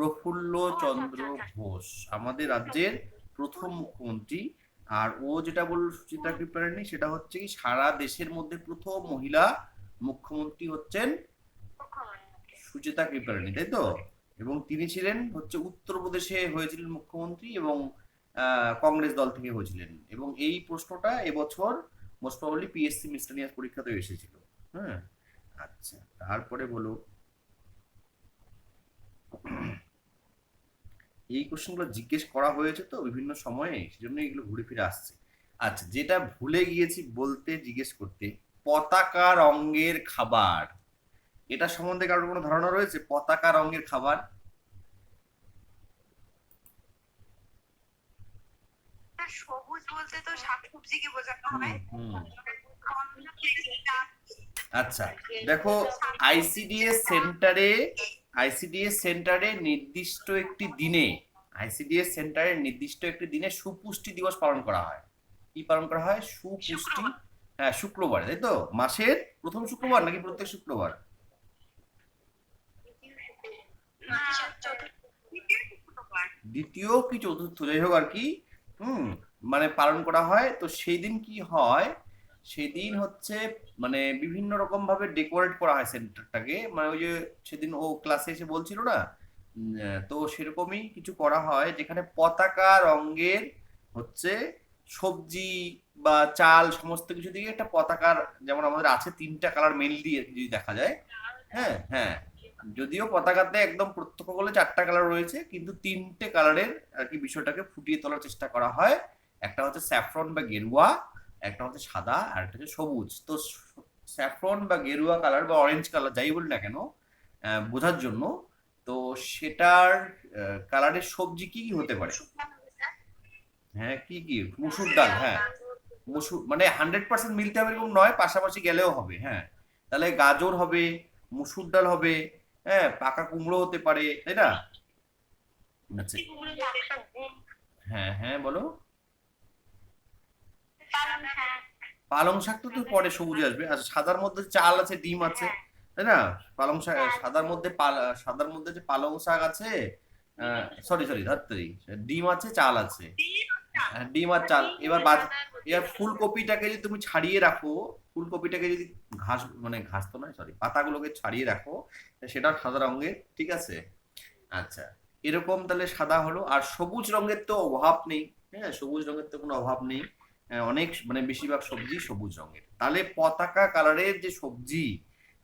প্রফুল্ল চন্দ্র ঘোষ। আমাদের রাজ্যের প্রথম মুখ্যমন্ত্রী। আর ও যেটা বলল সুচিত্রা কৃপলানি সেটা হচ্ছে কি সারা দেশের মধ্যে প্রথম মহিলা মুখ্যমন্ত্রী হচ্ছেন সুচিতা কৃপলানি তাই তো? এবং তিনি ছিলেন হচ্ছে উত্তরপ্রদেশে হয়েছিলেন মুখ্যমন্ত্রী এবং কংগ্রেস দল থেকে হয়েছিলেন। এবং এই প্রশ্নটা এবছর মোস্ট প্রবাবলি পিএসসি মিসলেনিয়াস পরীক্ষাতেও এসেছিল। হ্যাঁ? আচ্ছা তারপরে বলো। এই কোশ্চেনগুলো জিজ্ঞেস করা হয়েছে তো বিভিন্ন সময়ে সেজন্য এগুলো ঘুরে ফিরে আসছে। আচ্ছা যেটা ভুলে গিয়েছি বলতে জিজ্ঞেস করতে পতাকা রঙের খাবার। এটা সম্বন্ধে কারোর কোনো ধারণা রয়েছে? পতাকা রঙের খাবার? সবুজ বলতে তো শাকসবজিকে বোঝানো হয়। আচ্ছা দেখো আইসিডিএস সেন্টারে আইসিডিএস সেন্টারে নির্দিষ্ট একটি দিনে, আইসিডিএস সেন্টারে নির্দিষ্ট একটি দিনে সুপুষ্টি দিবস পালন করা হয়। কি পালন করা হয়? সুপুষ্টি। হ্যাঁ শুক্রবার, তাই তো? মাসের প্রথম শুক্রবার নাকি প্রত্যেক শুক্রবার। দ্বিতীয় কি চতুর্থ? যাই হোক আর কি, হুম মানে পালন করা হয়। তো সেই দিন কি হয়? সেদিন হচ্ছে মানে বিভিন্ন রকম ভাবে ডেকোরেট করা হয় সেন্টারটাকে। মানে ওই যে সেদিন ও ক্লাসে এসে বলছিল না? তো সেরকমই কিছু করা হয় যেখানে পতাকা, রঙের হচ্ছে সবজি বা চাল সমস্ত কিছু দিয়ে একটা পতাকার যেমন আমাদের আছে তিনটা কালার মেনলি যদি দেখা যায়। হ্যাঁ হ্যাঁ। যদিও পতাকাতে একদম প্রত্যক্ষ করলে চারটা কালার রয়েছে, কিন্তু তিনটে কালারের আর কি বিষয়টাকে ফুটিয়ে তোলার চেষ্টা করা হয়। একটা হচ্ছে স্যাফরন বা গেরুয়া একটা হচ্ছে সাদা আর একটা হচ্ছে সবুজ। তো স্যাফরন বা গেরুয়া কালার বা অরেঞ্জ কালার যাই বলি না কেন বোঝার জন্য তো সেটার কালারের সবজি কি কি হতে পারে? হ্যাঁ কি কি? মুসুর ডাল হ্যাঁ। মসুর মানে হান্ড্রেড পার্সেন্ট মিলতে হবে এরকম নয় পাশাপাশি গেলেও হবে হ্যাঁ। তাহলে গাজর হবে মুসুর ডাল হবে হ্যাঁ পাকা কুমড়ো হতে পারে তাই না? আচ্ছা। হ্যাঁ হ্যাঁ বলো। পালং শাক। তো তো পরে সবুজে আসবে। আচ্ছা সাদার মধ্যে চাল আছে ডিম আছে তাই না? পালং শাক সাদার মধ্যে সাদার মধ্যে যে পালং শাক আছে সরি সরি ধরতেই। ডিম আছে চাল আছে। হ্যাঁ, ডিম আর চাল। এবার বাদ এবার ফুলকপিটাকে যদি তুমি ছাড়িয়ে রাখো ফুলকপিটাকে যদি ঘাস মানে ঘাস তো নয় সরি পাতাগুলোকে ছাড়িয়ে রাখো সেটা সাদা রঙের ঠিক আছে? আচ্ছা এরকম তাহলে সাদা হলো। আর সবুজ রঙের তো অভাব নেই হ্যাঁ সবুজ রঙের তো কোনো অভাব নেই। হ্যাঁ, অনেক মানে বেশিরভাগ সবজি সবুজ রঙের। তাহলে পতাকা কালারের যে সবজি,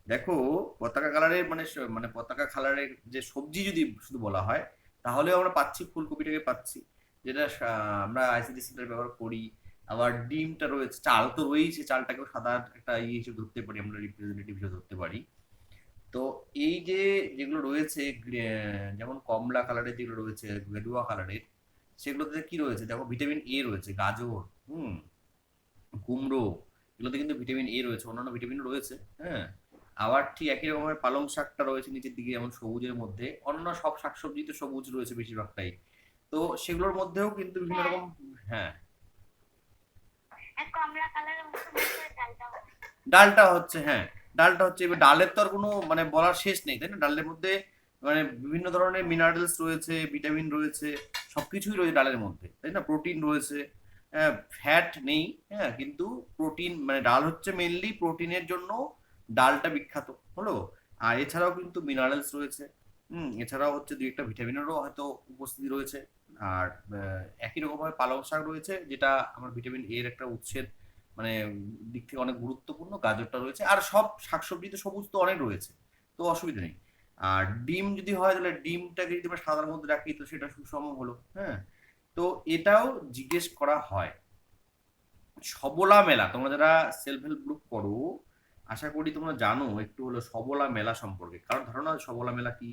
দেখো, পতাকা কালারের মানে মানে পতাকা কালারের যে সবজি যদি শুধু বলা হয় তাহলে আমরা পাচ্ছি, ফুলকপিটাকে পাচ্ছি। যেটা আমরা আইসিডি সেন্টার ব্যবহার করি, আবার ডিমটা রয়েছে, চাল তো রয়েছে চালটাকেও সাদা একটা ইয়ে হিসেবে ধরতে পারি, আমরা রিপ্রেজেন্টেটিভ হিসেবে ধরতে পারি। তো এই যে যেগুলো রয়েছে যেমন কমলা কালারের যেগুলো রয়েছে, গেরুয়া কালারের, সেগুলোতে কি রয়েছে? দেখো, ভিটামিন এ রয়েছে, গাজর হুম। কুমড়ো, এগুলোতে কিন্তু ভিটামিন এ রয়েছে, অন্যান্য ভিটামিন রয়েছে হ্যাঁ। আবার ঠিক একই রকমের পালং শাকটা রয়েছে নিচের দিকে, যেমন সবুজের মধ্যে অন্য সব শাকসবজি তো সবুজ রয়েছে বেশিরভাগটাই। তো সেগুলোর মধ্যেও কিন্তু বিভিন্ন রকম হ্যাঁ। ডালটা হচ্ছে হ্যাঁ ডালটা হচ্ছে, এবার ডালের তো আর কোনো মানে বলার শেষ নেই, তাই না? ডালের মধ্যে মানে বিভিন্ন ধরনের মিনারেলস রয়েছে ভিটামিন রয়েছে, সবকিছুই রয়েছে ডালের মধ্যে, তাই না? প্রোটিন রয়েছে ফ্যাট নেই হ্যাঁ কিন্তু প্রোটিন মানে ডাল হচ্ছে মেনলি প্রোটিনের জন্য ডালটা বিখ্যাত, হলো? আর এছাড়াও কিন্তু মিনারেলস রয়েছে, হুম, এছাড়াও হচ্ছে দুই একটা ভিটামিনেরও হয়তো উপস্থিতি রয়েছে, আর একই রকমভাবে পালং শাক রয়েছে, যেটা আমার ভিটামিন এর একটা উৎসের মানে দিক থেকে অনেক গুরুত্বপূর্ণ, গাজরটা রয়েছে, আর সব শাকসবজি তো সবুজ তো অনেক রয়েছে, তো অসুবিধা নেই। আর ডিম যদি হয়, তাহলে ডিমটাকে যদি আমরা সাদার মধ্যে রাখি, তো সেটা সুষম হলো হ্যাঁ তো এটাও জিজ্ঞেস করা হয়। সবলা মেলা তোমরা যারা সেলফ হেল্প গ্রুপ করো আশা করি তোমরা জানো একটু হলো সবলা মেলা সম্পর্কে। কারণ ধারণা সবলা মেলা কি?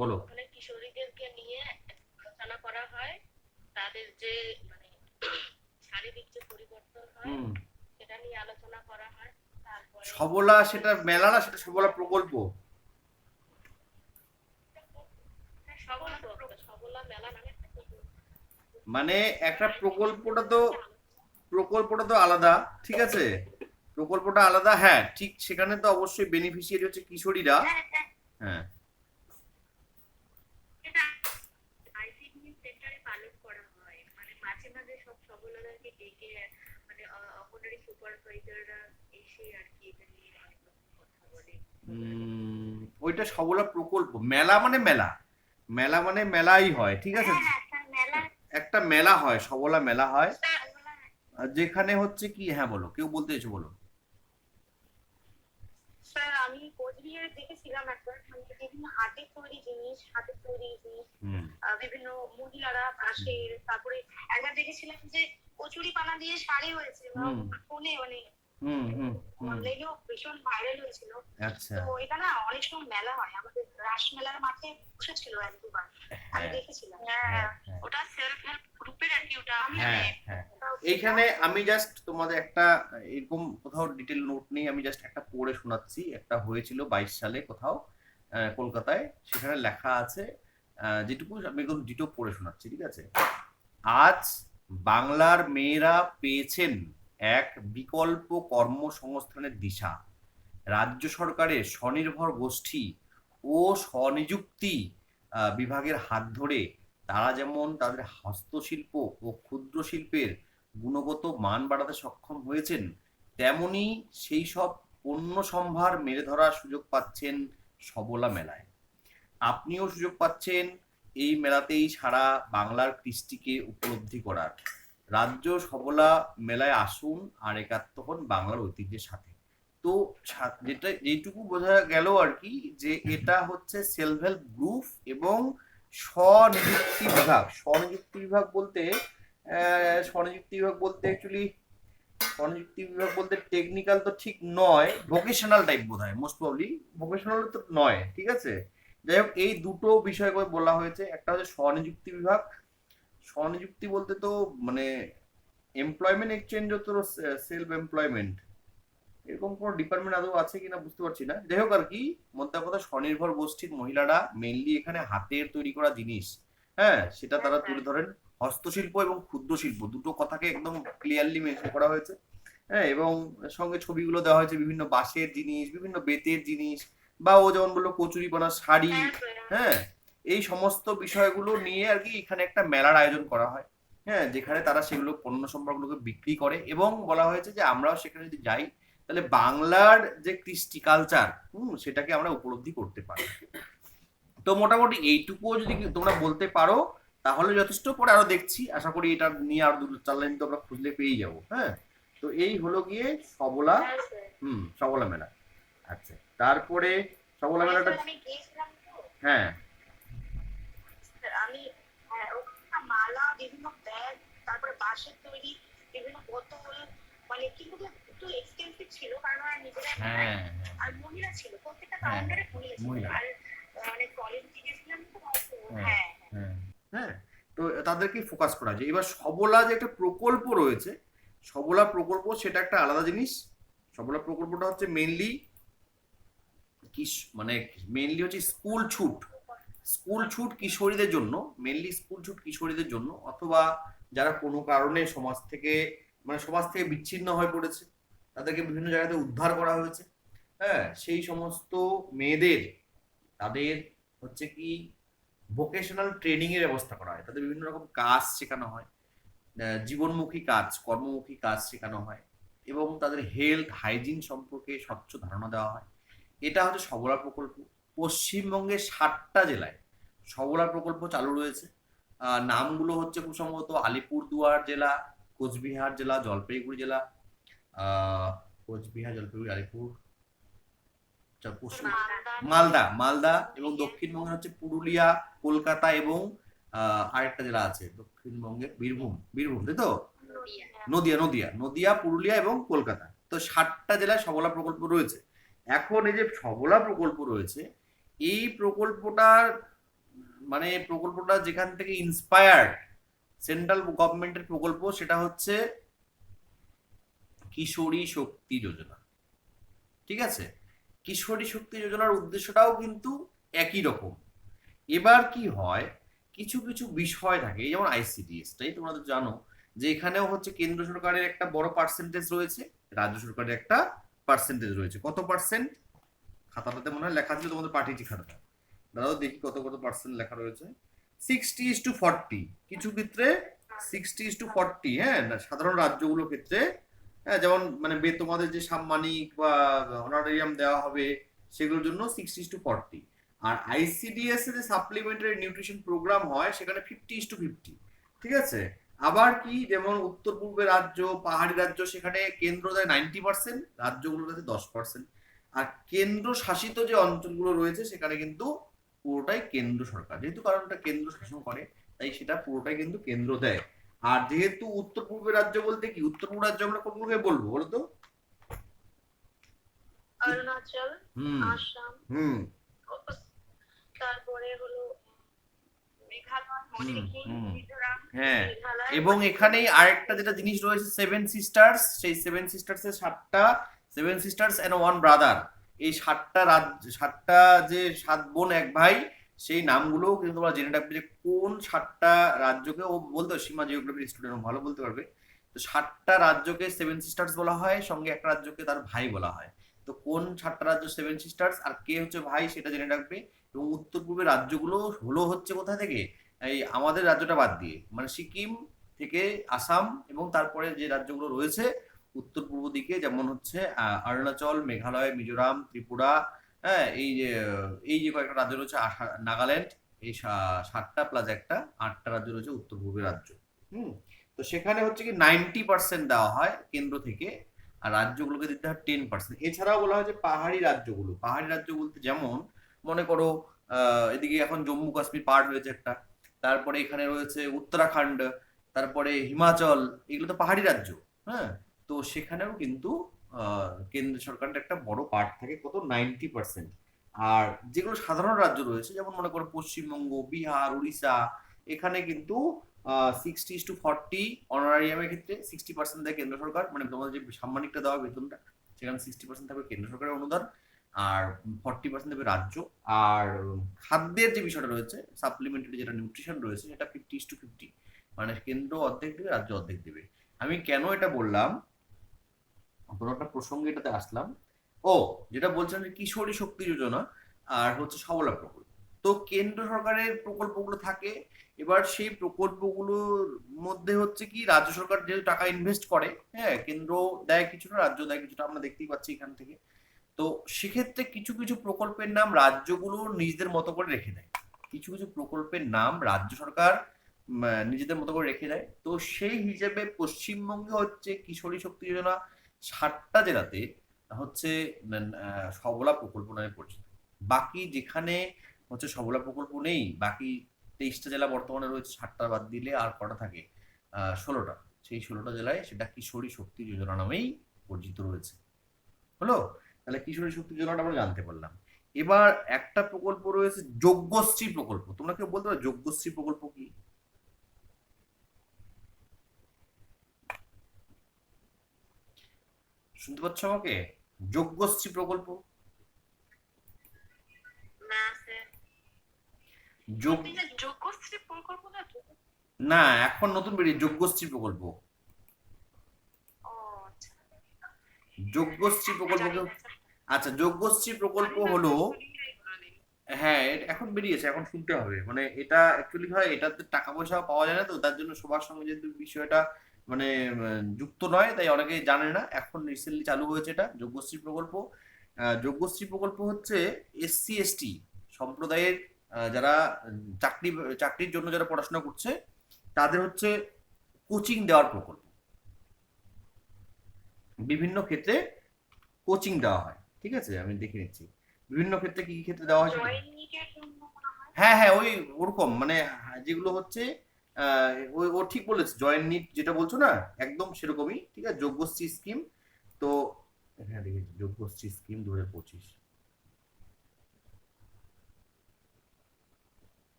বলো। ওখানে কিশোরীদেরকে নিয়ে আলোচনা করা হয় তাদের যে মানে শারীরিক যে পরিবর্তন হয় সেটা নিয়ে আলোচনা করা হয় সবলা সেটা মেলা না সেটা সবলা প্রকল্প সবলা সবলা মেলা নামে একটা প্রকল্প। মানে একটা প্রকল্পটা তো প্রকল্পটা তো আলাদা ঠিক আছে? প্রকল্পটা আলাদা হ্যাঁ ঠিক সেখানে তো অবশ্যই বেনিফিশিয়ারি হচ্ছে কিশোরীরা। হ্যাঁ। মানে মাঝে মাঝে সব মানে ওইটা সবলা প্রকল্প। মেলা মানে মেলা। মেলা মানে মেলাই হয় ঠিক আছে? হ্যাঁ হ্যাঁ একটা মেলা হয় সবলা মেলা হয়। যেখানে হচ্ছে কি হ্যাঁ বলো কেউ বলতে এসো বলো। স্যার আমি কোচবিহারে দেখেছিলাম একবার। মানে বিভিন্ন হাতের তৈরি জিনিস হাতের তৈরি জিনিস বিভিন্ন মহিলারা পাশের তারপরে একবার দেখেছিলাম যে কচুরি পানা দিয়ে শাড়ি হয়েছে। ফোনে মানে অনলাইনেও ভীষণ ভাইরাল হয়েছিল। আচ্ছা। তো এটা না অনেক সময় মেলা হয় আমাদের রাস মেলার মাঠে বসেছিল এক দুবার। আমি হ্যাঁ। দেখেছিলাম। হ্যাঁ হ্যাঁ ওটা সেলফ হেল্প গ্রুপের আর কি ওটা। আমি এইখানে আমি জাস্ট তোমাদের একটা এরকম কোথাও ডিটেল নোট নেই আমি জাস্ট একটা পড়ে শোনাচ্ছি। একটা হয়েছিল বাইশ সালে কোথাও আহ, কলকাতায়। সেখানে লেখা আছে আহ, যেটুকু আমি একদম ডিটো পড়ে শোনাচ্ছি ঠিক আছে? আজ বাংলার মেয়েরা পেয়েছেন এক বিকল্প কর্মসংস্থানের দিশা। রাজ্য সরকারের স্বনির্ভর গোষ্ঠী ও স্বনিযুক্তি বিভাগের হাত ধরে তারা যেমন তাদের হস্তশিল্প ও ক্ষুদ্র শিল্পের গুণগত মান বাড়াতে সক্ষম হয়েছেন, তেমনি সেই সব পণ্য সম্ভার মেরে ধরার সুযোগ পাচ্ছেন সবলা মেলায়। আপনিও সুযোগ পাচ্ছেন এই মেলাতেই সারা বাংলার কৃষ্টিকে উপলব্ধি করার। রাজ্য সবলা মেলায় আসুন আর একাত্ম হন বাংলার ঐতিহ্যের সাথে। তো যেটা যেটুকু বোঝা গেল আর কি যে এটা হচ্ছে সেলফ হেল্প গ্রুপ এবং স্বনিযুক্তি বিভাগ। স্বনিযুক্তি বিভাগ বলতে স্বনিযুক্তি বিভাগ বলতে অ্যাকচুয়ালি স্বনিযুক্তি বিভাগ বলতে টেকনিক্যাল তো ঠিক নয় ভোকেশনাল টাইপ বোধ হয় মোস্ট প্রবলি ভোকেশনাল তো নয়, ঠিক আছে? যাই হোক, এই দুটো বিষয় করে বলা হয়েছে। একটা হচ্ছে স্বনিযুক্তি বিভাগ। স্বনিযুক্তি বলতে তো মানে এমপ্লয়মেন্ট এক্সচেঞ্জ তো সেলফ এমপ্লয়মেন্ট এরকম কোনো ডিপার্টমেন্ট আদৌ আছে কিনা বুঝতে পারছি না। যাই হোক আর কি মোদ্দা কথা স্বনির্ভর গোষ্ঠীর মহিলারা মেইনলি এখানে হাতের তৈরি করা জিনিস। হ্যাঁ সেটা তারা তুলে ধরেন। হস্তশিল্প এবং ক্ষুদ্র শিল্প দুটো কথাকে একদম ক্লিয়ারলি মেনশন করা হয়েছে। হ্যাঁ এবং সঙ্গে ছবিগুলো দেওয়া হয়েছে বিভিন্ন বাঁশের জিনিস বিভিন্ন বেতের জিনিস বা ও যেমন বলল কচুরিপানা শাড়ি হ্যাঁ এই সমস্ত বিষয়গুলো নিয়ে আর কি এখানে একটা মেলার আয়োজন করা হয়। হ্যাঁ যেখানে তারা সেগুলো পণ্য সম্পর্কগুলোকে বিক্রি করে এবং বলা হয়েছে যে আমরাও সেখানে যদি যাই তাহলে বাংলার যে কৃষ্টি কালচার হুম সেটাকে আমরা উপলব্ধি করতে পারি। তো মোটামুটি এইটুকুও যদি তোমরা বলতে পারো তাহলে যথেষ্ট পরে আরও দেখছি। আশা করি এটা নিয়ে আরও দুটো চার লাইন তো আমরা খুঁজলে পেয়ে যাব হ্যাঁ? তো এই হলো গিয়ে সবলা হ্যাঁ, হুম সবলা মেলা। আচ্ছা তারপরে সবলা মেলাটা হ্যাঁ। আমি হ্যাঁ, মালা বিভিন্ন ব্যাগ তারপরে বাঁশের তৈরি বিভিন্ন বোতল মানে কিন্তু একটু ছিল কারণ ওরা নিজেরা হ্যাঁ আর মহিলা ছিল প্রত্যেকটা হ্যাঁ, কাউন্টারে মহিলা ছিল। আর মানে কলেজ গিয়েছিলাম তো হ্যাঁ। হ্যাঁ। হ্যাঁ। হ্যাঁ তো তাদেরকে ফোকাস করা যায় এবার সবলা যে একটা প্রকল্প রয়েছে সবলা প্রকল্প সেটা একটা আলাদা জিনিস। সবলা প্রকল্পটা হচ্ছে মেইনলি কি মানে মেইনলি হচ্ছে স্কুল ছুট। স্কুল ছুট কিশোরীদের জন্য মেইনলি স্কুল ছুট কিশোরীদের জন্য অথবা যারা কোনো কারণে সমাজ থেকে মানে সমাজ থেকে বিচ্ছিন্ন হয়ে পড়েছে তাদেরকে বিভিন্ন জায়গাতে উদ্ধার করা হয়েছে। হ্যাঁ সেই সমস্ত মেয়েদের, তাদের হচ্ছে কি ভোকেশনাল ট্রেনিং এর ব্যবস্থা করা হয়। তাদের বিভিন্ন রকম কাজ শেখানো হয়। জীবনমুখী কাজ, কর্মমুখী কাজ শেখানো হয় এবং তাদের হেলথ হাইজিন সম্পর্কে স্বচ্ছ ধারণা দেওয়া হয়। এটা হচ্ছে সবলা প্রকল্প। পশ্চিমবঙ্গের ষাটটা জেলায় সবলা প্রকল্প চালু রয়েছে। নামগুলো হচ্ছে খুব সম্ভবত আলিপুরদুয়ার জেলা, কোচবিহার জেলা, জলপাইগুড়ি জেলা কোচবিহার জলপাইগুড়ি আলিপুর মালদা মালদা এবং দক্ষিণবঙ্গে হচ্ছে পুরুলিয়া কলকাতা এবং আরেকটা জেলা আছে দক্ষিণবঙ্গে বীরভূম। বীরভূম তাই তো? নদিয়া। নদিয়া নদিয়া। পুরুলিয়া এবং কলকাতা। তো ষাটটা জেলায় সবলা প্রকল্প রয়েছে। এখন এই যে সবলা প্রকল্প রয়েছে এই প্রকল্পটার মানে প্রকল্পটা যেখান থেকে ইন্সপায়ার্ড সেন্ট্রাল গভর্নমেন্টের প্রকল্প সেটা হচ্ছে কিশোরী শক্তি যোজনা। ঠিক আছে? কিশোরী শক্তি যোজনার উদ্দেশ্যটাও কিন্তু একই রকম। এবার কি হয়? কিছু কিছু বিষয় থাকে যেমন আইসিডিএস তাই তোমরা তো জানো যে এখানেও হচ্ছে কেন্দ্র সরকারের একটা বড় পার্সেন্টেজ রয়েছে, রাজ্য সরকারের একটা পার্সেন্টেজ রয়েছে। কত পার্সেন্ট খাতাটাতে মনে হয় লেখা ছিল তোমাদের পাঠিয়েছি খাতাটা। দাঁড়াও দেখি কত কত পার্সেন্ট লেখা রয়েছে। সিক্সটি ইস টু ফর্টি কিছু ক্ষেত্রে সিক্সটি ইস টু ফর্টি হ্যাঁ সাধারণ রাজ্যগুলোর ক্ষেত্রে হ্যাঁ যেমন মানে তোমাদের যে সাম্মানিক বা অনারেরিয়াম দেওয়া হবে, সেগুলোর জন্য সিক্সটি টু ফর্টি আর আইসিডিএস এর সাপ্লিমেন্টারি নিউট্রিশন প্রোগ্রাম হয়, সেখানে ফিফটি টু ফিফটি ঠিক আছে? আবার কি, যেমন উত্তর পূর্বের রাজ্য, পাহাড়ি রাজ্য, সেখানে কেন্দ্র দেয় নাইনটি পার্সেন্ট রাজ্যগুলোর কাছে দশ পার্সেন্ট আর কেন্দ্র শাসিত যে অঞ্চলগুলো রয়েছে, সেখানে কিন্তু পুরোটাই কেন্দ্র সরকার। যেহেতু কারণটা কেন্দ্র শাসন করে, তাই সেটা পুরোটাই কিন্তু কেন্দ্র দেয়। আর যেহেতু উত্তর পূর্বের রাজ্য বলতে কি উত্তর পূর্ব রাজ্য আমরা কোনগুলোকে বলব বলো তো অরুণাচল আসাম হুম। তারপরে হলো হ্যাঁ এবং এখানেই আরেকটা যেটা জিনিস রয়েছে সেভেন সিস্টার্স সেই সেভেন সিস্টার্স এর সাতটা seven sisters and one brother এই সাতটা রাজ্য সাতটা যে সাত বোন এক ভাই সেই নামগুলো কিন্তু তোমরা জেনে রাখবে যে কোন সাতটা রাজ্যকে, ও বলতে সীমা জিওগ্রাফির স্টুডেন্ট ভালো বলতে পারবে। তো সাতটা রাজ্যকে সেভেন সিস্টার্স বলা হয়, সঙ্গে একটা রাজ্যকে তার ভাই বলা হয়। তো কোন সাতটা রাজ্য সেভেন সিস্টার্স আর কে হচ্ছে ভাই সেটা জেনে রাখবে। এবং উত্তর পূর্বের রাজ্যগুলো হলো হচ্ছে কোথা থেকে? এই আমাদের রাজ্যটা বাদ দিয়ে মানে সিকিম থেকে আসাম এবং তারপরে যে রাজ্যগুলো রয়েছে, উত্তর পূর্ব দিকে যেমন হচ্ছে অরুণাচল, মেঘালয়, মিজোরাম, ত্রিপুরা হ্যাঁ এই যে এই যে কয়েকটা রাজ্য রয়েছে নাগাল্যান্ড, এই সাতটা প্লাস একটা, আটটা রাজ্য রয়েছে উত্তর পূর্বের রাজ্য। হুম, তো সেখানে হচ্ছে কি নাইনটি পার্সেন্ট দেওয়া হয় কেন্দ্র থেকে, আর রাজ্যগুলোকে দিতে হয় টেন পার্সেন্ট এছাড়াও বলা হয় যে পাহাড়ি রাজ্যগুলো, পাহাড়ি রাজ্য বলতে যেমন, মনে করো এদিকে এখন জম্মু কাশ্মীর পার্ট হয়েছে একটা, তারপরে এখানে রয়েছে উত্তরাখণ্ড, তারপরে হিমাচল, এগুলো তো পাহাড়ি রাজ্য হ্যাঁ তো সেখানেও কিন্তু কেন্দ্র সরকারের একটা বড় পার্ট থাকে কত? নাইনটি পার্সেন্ট আর যেগুলো সাধারণ রাজ্য রয়েছে, যেমন মনে করো পশ্চিমবঙ্গ, বিহার, উড়িষ্যা, এখানে কিন্তু সিক্সটি টু ফর্টি অনারারিয়ামের ক্ষেত্রে সিক্সটি পার্সেন্ট দেয় কেন্দ্র সরকার। মানে তোমাদের যে সাম্মানিকটা দেওয়া বেতনটা, সেখানে সিক্সটি পার্সেন্ট থাকবে কেন্দ্র সরকারের অনুদান আর ফর্টি পার্সেন্ট দেবে রাজ্য। আর খাদ্যের যে বিষয়টা রয়েছে সাপ্লিমেন্টারি যেটা নিউট্রিশন রয়েছে, সেটা ফিফটি টু ফিফটি মানে কেন্দ্র অর্ধেক দেবে, রাজ্য অর্ধেক দেবে। আমি কেন এটা বললাম? কোনো একটা প্রসঙ্গে এটাতে আসলাম। ও, যেটা বলছিলাম যে কিশোরী শক্তি যোজনা আর হচ্ছে সবলা প্রকল্প। তো কেন্দ্র সরকারের প্রকল্পগুলো থাকে, এবার সেই প্রকল্পগুলোর মধ্যে হচ্ছে কি রাজ্য সরকার যেহেতু টাকা ইনভেস্ট করে হ্যাঁ কেন্দ্র দেয় কিছুটা, রাজ্য দেয় কিছুটা, আমরা দেখতেই পাচ্ছি এখান থেকে। তো সেক্ষেত্রে কিছু কিছু প্রকল্পের নাম রাজ্যগুলো নিজেদের মতো করে রেখে দেয়। কিছু কিছু প্রকল্পের নাম রাজ্য সরকার নিজেদের মতো করে রেখে দেয়। তো সেই হিসেবে পশ্চিমবঙ্গে হচ্ছে কিশোরী শক্তি যোজনা ষাটটা জেলাতে হচ্ছে সবলা প্রকল্প নামে পরিচিত। বাকি যেখানে হচ্ছে সবলা প্রকল্প নেই, বাকি তেইশটা জেলা বর্তমানে রয়েছে ষাটটা বাদ দিলে আর কটা থাকে? ষোলোটা। সেই ষোলোটা জেলায় সেটা কিশোরী শক্তি যোজনা নামেই পরিচিত রয়েছে। হলো? তাহলে কিশোরী শক্তি যোজনাটা আমরা জানতে পারলাম। এবার একটা প্রকল্প রয়েছে, যজ্ঞশ্রী প্রকল্প। তোমরা কেউ বলতে পারো যজ্ঞশ্রী প্রকল্প কি? শুনতে পাচ্ছ আমাকে? প্রকল্প? যোগ্যশ্রী প্রকল্প না এখন নতুন বেরিয়ে যজ্ঞশ্রী প্রকল্প। আচ্ছা। যজ্ঞশ্রী প্রকল্প জানি। আচ্ছা যজ্ঞশ্রী প্রকল্প হলো হ্যাঁ এখন বেরিয়েছে এখন শুনতে হবে। মানে এটা অ্যাকচুয়ালি হয় এটাতে টাকা পয়সা পাওয়া যায় না তো তার জন্য সবার সঙ্গে যেহেতু বিষয়টা মানে যুক্ত নয় তাই অনেকে জানে না। এখন রিসেন্টলি চালু হয়েছে এটা যোগ্যশ্রী প্রকল্প। যোগ্যশ্রী প্রকল্প হচ্ছে এসসি এসটি সম্প্রদায়ের যারা চাকরি চাকরির জন্য যারা পড়াশোনা করছে তাদের হচ্ছে কোচিং দেওয়ার প্রকল্প। বিভিন্ন ক্ষেত্রে কোচিং দেওয়া হয় ঠিক আছে? আমি দেখে নিচ্ছি। বিভিন্ন ক্ষেত্রে কি কি ক্ষেত্রে দেওয়া হয় হয়। হ্যাঁ হ্যাঁ ওই ওরকম। মানে যেগুলো হচ্ছে ও ঠিক বলেছে জয়েন্ট নিট যেটা বলছো না একদম সেরকমই ঠিক আছে? যোগ্যশ্রী স্কিম তো হ্যাঁ দেখেছি যোগ্যশ্রী স্কিম দু হাজার পঁচিশ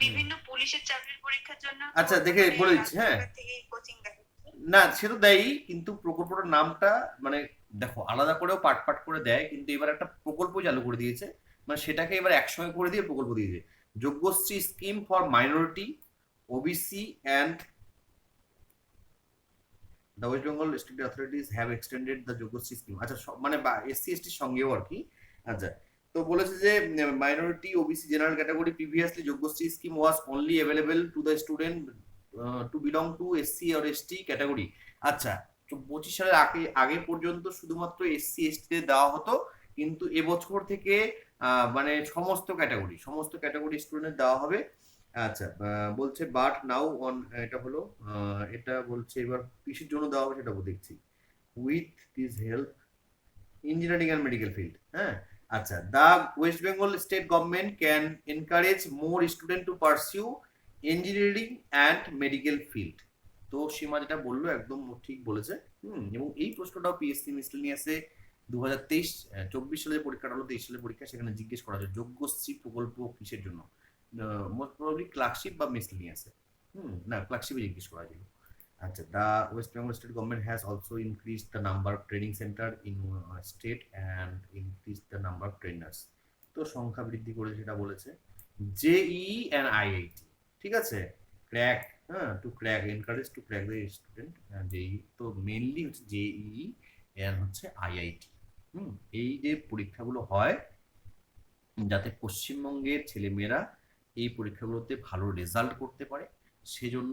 বিভিন্ন পুলিশের চাকরির পরীক্ষার জন্য আচ্ছা, দেখে বলে দিচ্ছি, হ্যাঁ। না সে তো দেয়ই কিন্তু প্রকল্পটার নামটা মানে দেখো আলাদা করেও পাট পাট করে দেয় কিন্তু এবার একটা প্রকল্প চালু করে দিয়েছে। মানে সেটাকে এবার একসঙ্গে করে দিয়ে প্রকল্প দিয়েছে। Yogyashree scheme for minority OBC and the West Bengal state authorities have extended the Yogyashree scheme আচ্ছা মানে এসসি এসটির সঙ্গেও আর কি। আচ্ছা তো বলেছে যে minority OBC general category previously Yogyashree scheme was only available to the student to belong to SC R ST category আচ্ছা তো পঁচিশ সালের আগে আগে পর্যন্ত শুধুমাত্র এসসি এসটিতে দেওয়া হতো, কিন্তু এবছর থেকে মানে সমস্ত ক্যাটাগরি সমস্ত ক্যাটাগরি স্টুডেন্ট দেওয়া হবে। আচ্ছা বলছে বাট নাও অন এটা হলো এটা বলছে, এবার কিসের জন্য দেওয়া হবে সেটা দেখছি। With this help engineering and medical field হ্যাঁ? আচ্ছা the West Bengal state government can encourage more student to pursue engineering and medical field তো সীমা যেটা বলল, একদম ঠিক বলেছে। হুম, এবং এই প্রশ্নটাও পিএসসি মিসলেনিয়াসে দু হাজার তেইশ চব্বিশ সালের পরীক্ষাটা হলো তেইশ সালের পরীক্ষা সেখানে জিজ্ঞেস করা হয়েছে যোগ্যশ্রী প্রকল্প কিসের জন্য? মোস্ট প্রবাবলি ক্লার্কশিপ বা মিসলেনিয়াসে হুম না ক্লার্কশিপে জিজ্ঞেস করা হয়েছিল। আচ্ছা the West Bengal state government has also increase the number of training centre in state and increase the number of trainers তো সংখ্যা বৃদ্ধি করেছে সেটা বলেছে জেই অ্যান্ড আইআইটি ঠিক আছে? ক্র্যাক হ্যাঁ to crack encourage to crack the student JEE তো মেনলি হচ্ছে জেই অ্যান্ড হচ্ছে আইআইটি এই যে পরীক্ষাগুলো হয় যাতে পশ্চিমবঙ্গের ছেলেমেয়েরা এই পরীক্ষাগুলোতে ভালো রেজাল্ট করতে পারে সেজন্য